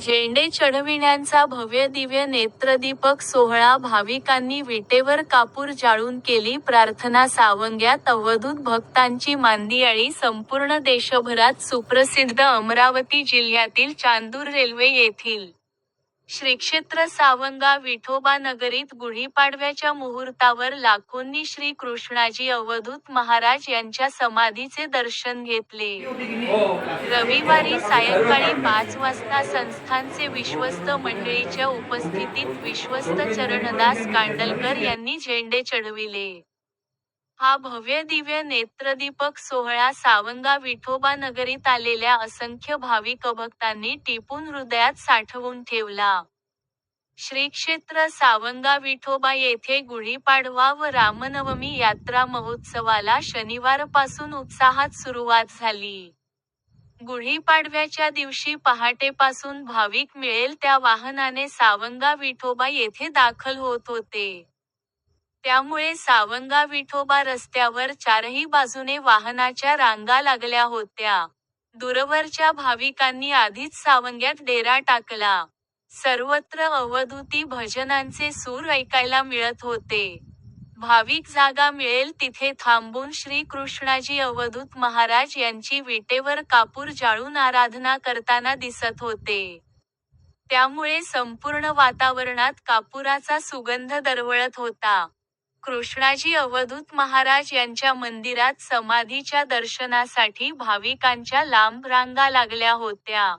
झेंडे चढविण्याचा भव्य दिव्य नेत्रदीपक सोहळा भाविकांनी विटेवर कापूर जाळून केली. प्रार्थना सावंग्यात अवधूत भक्तांची मांदियाळी. संपूर्ण देशभरात सुप्रसिद्ध अमरावती जिल्ह्यातील चांदूर रेल्वे येथील श्रीक्षेत्र सावंगा विठोबा नगरीत गुढीपाडव्याच्या मुहूर्तावर लाखोंनी श्री कृष्णाजी अवधूत महाराज यांच्या समाधीचे दर्शन घेतले. रविवारी सायंकाळी पाच वाजता संस्थानचे विश्वस्त मंडळीच्या उपस्थितीत विश्वस्त चरणदास कांडलकर यांनी झेंडे चढविले. हा भव्य दिव्य नेत्रदीपक सोहळा सावंगा विठोबा नगरीत आलेल्या असंख्य भाविक भक्तांनी टिपून हृदयात साठवून ठेवला. श्रीक्षेत्र सावंगा विठोबा येथे गुढीपाडवा व रामनवमी यात्रा महोत्सवाला शनिवारपासून उत्साहात सुरुवात झाली. गुढीपाडव्याच्या दिवशी पहाटेपासून भाविक मिळेल त्या वाहनाने सावंगा विठोबा येथे दाखल होत होते. त्यामुळे सावंगा विठोबा रस्त्यावर चारही बाजूने वाहनाच्या रांगा लागल्या होत्या. दूरवरच्या भाविकांनी आधीच सावंग्यात डेरा टाकला. सर्वत्र अवधूती भजनांचे सूर ऐकायला मिळत होते. भाविक जागा मिळेल तिथे थांबून श्री कृष्णाजी अवधूत महाराज यांची विटेवर कापूर जाळून आराधना करताना दिसत होते. त्यामुळे संपूर्ण वातावरणात कापुराचा सुगंध दरवळत होता. कृष्णाजी अवधूत महाराज यांच्या मंदिरात समाधीच्या दर्शनासाठी भाविकांच्या लांब रांगा लागल्या होत्या.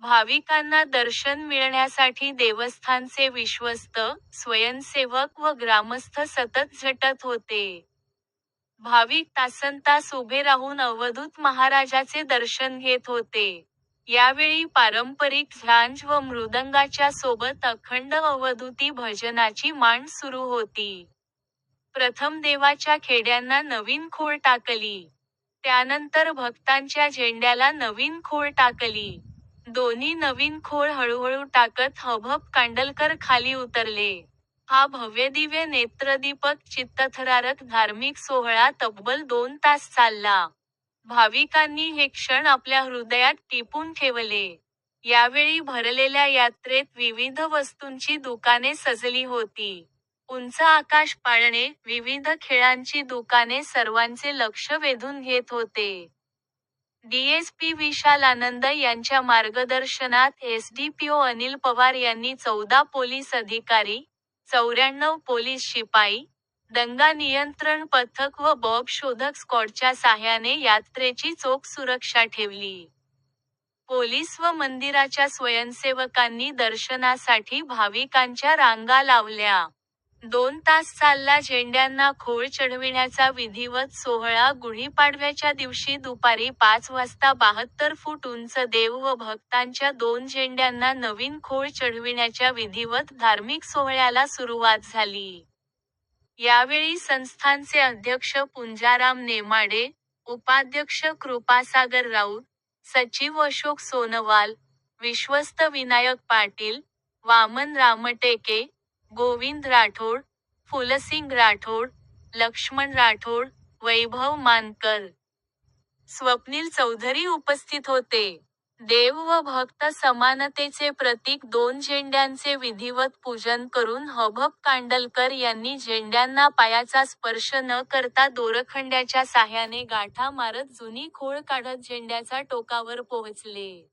भाविकांना दर्शन मिळण्यासाठी देवस्थानचे विश्वस्त स्वयंसेवक व ग्रामस्थ सतत झटत होते. भाविक तासनतास उभे राहून अवधूत महाराजाचे दर्शन घेत होते. यावेळी पारंपरिक झांज व मृदंगाच्या सोबत अखंड अवधूती भजनाची मांड सुरू होती. प्रथम देवाच्या खेड्यांना नवीन खोळ टाकली. त्यानंतर भक्तांच्या झेंड्याला नवीन खोळ टाकली. दोन्ही नवीन खोळ हळूहळू टाकत हभप कांडलकर खाली उतरले. हा भव्यदिव्य नेत्रदीपक चित्तथरारक धार्मिक सोहळा तब्बल दोन तास चालला. भाविकांनी हे क्षण आपल्या हृदयात टिपून ठेवले. यावेळी भरलेल्या यात्रेत विविध वस्तूंची दुकाने सजली होती. उंच आकाश पाळणे विविध खेळांची दुकाने सर्वांचे लक्ष वेधून घेत होते. डीएसपी विशाल आनंद यांच्या मार्गदर्शनात एसडीपीओ अनिल पवार यांनी चौदा पोलीस अधिकारी चौऱ्याण्णव पोलीस शिपाई दंगा नियंत्रण पथक व बॉब शोधक स्क्वॉडच्या साह्याने यात्रेची चोख सुरक्षा ठेवली. पोलीस व मंदिराच्या स्वयंसेवकांनी दर्शनासाठी भाविकांच्या रांगा लावल्या. दोन तास चालला झेंड्यांना खोळ चढविण्याचा विधिवत सोहळा गुढीपाडव्याच्या दिवशी दुपारी पाच वाजता बहात्तर फूट उंच देव व भक्तांच्या दोन झेंड्यांना नवीन खोळ चढविण्याच्या विधिवत धार्मिक सोहळ्याला सुरुवात झाली. यावेळी संस्थानचे अध्यक्ष पुंजाराम नेमाडे उपाध्यक्ष कृपासागर राऊत सचिव अशोक सोनवाल विश्वस्त विनायक पाटील वामन रामटेके गोविंद राठोड फुलसिंग राठोड लक्ष्मण राठोड वैभव मानकर. स्वप्नील चौधरी उपस्थित होते. देव व भक्त समानतेचे प्रतीक दोन झेंड्यांचे विधिवत पूजन करून हभब कांडलकर यांनी झेंड्यांना पायाचा स्पर्श न करता दोरखंड्याच्या साह्याने गाठा मारत जुनी खोळ काढत झेंड्याचा टोकावर पोहोचले.